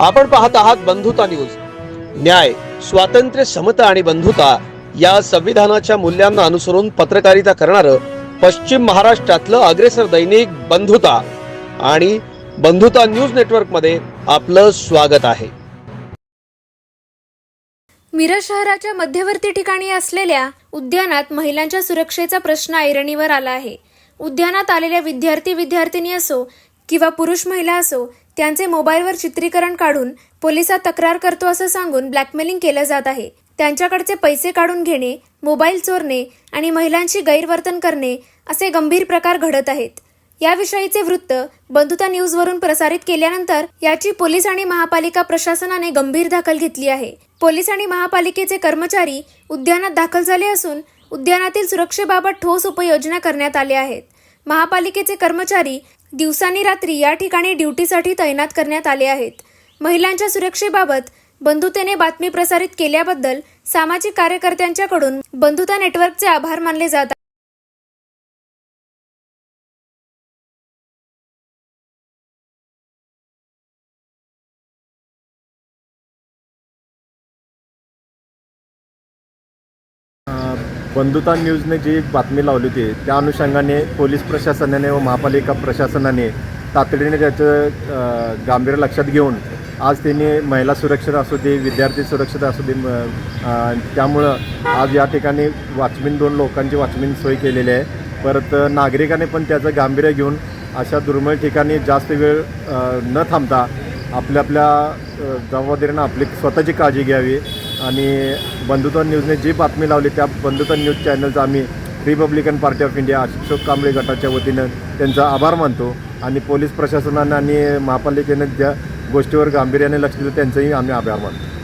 आपण पाहत आहात बंधुता न्यूज. न्याय स्वातंत्र्य समता आणि बंधुता या संविधानाच्या मूल्यांना अनुसरून पत्रकारिता करणारं पश्चिम महाराष्ट्रातलं अग्रेसर दैनिक बंधुता आणि बंधुता न्यूज नेटवर्कमध्ये आपलं स्वागत आहे. मिरज शहराच्या मध्यवर्ती ठिकाणी असलेल्या उद्यानात महिलांच्या सुरक्षेचा प्रश्न ऐरणीवर आला आहे. उद्यानात आलेल्या विद्यार्थी विद्यार्थिनी असो किंवा पुरुष महिला असो त्यांचे मोबाईलवर चित्रीकरण काढून पोलिसात तक्रार करतो असं सांगून ब्लॅकमेलिंग केलं जात आहे. त्यांच्याकडचे पैसे काढून घेणे मोबाईल चोरणे आणि महिलांशी गैरवर्तन करणे असे गंभीर प्रकार घडत आहेत. याविषयीचे वृत्त बंधुता न्यूजवरून प्रसारित केल्यानंतर याची पोलीस आणि महापालिका प्रशासनाने गंभीर दखल घेतली आहे. पोलीस आणि महापालिकेचे कर्मचारी उद्यानात दाखल झाले असून उद्यानातील सुरक्षेबाबत ठोस उपाययोजना करण्यात आल्या आहेत. महापालिकेचे कर्मचारी दिवसानी रात्री या ठिकाणी ड्युटीसाठी तैनात करण्यात आले आहेत. महिलांच्या सुरक्षेबाबत बंधुतेने बातमी प्रसारित केल्याबद्दल सामाजिक कार्यकर्त्यांच्याकडून बंधुता नेटवर्कचे आभार मानले जात बंधुता न्यूजने जी बातमी लावली होती त्या अनुषंगाने पोलीस प्रशासनाने व महापालिका प्रशासनाने तातडीने त्याचं गांभीर्य लक्षात घेऊन आज त्यांनी महिला सुरक्षित असू दे विद्यार्थी सुरक्षित असू दे त्यामुळं आज या ठिकाणी वाचमीन दोन लोकांची वाचमीन सोय केलेली आहे. परत नागरिकाने पण त्याचं गांभीर्य घेऊन अशा दुर्मिळ ठिकाणी जास्त वेळ न थांबता आपल्या आपल्या जबाबदारीनं आपली स्वतःची काळजी घ्यावी. आणि बंधुत्व न्यूजने जी बातमी लावली त्या बंधुत्व न्यूज चॅनलचा आम्ही Republican Party of India Ashok Kamble गटाच्या वतीनं त्यांचा आभार मानतो. आणि पोलीस प्रशासनानं आणि महापालिकेनं ज्या गोष्टीवर गांभीर्याने लक्ष दिलं त्यांचंही आम्ही आभार मानतो.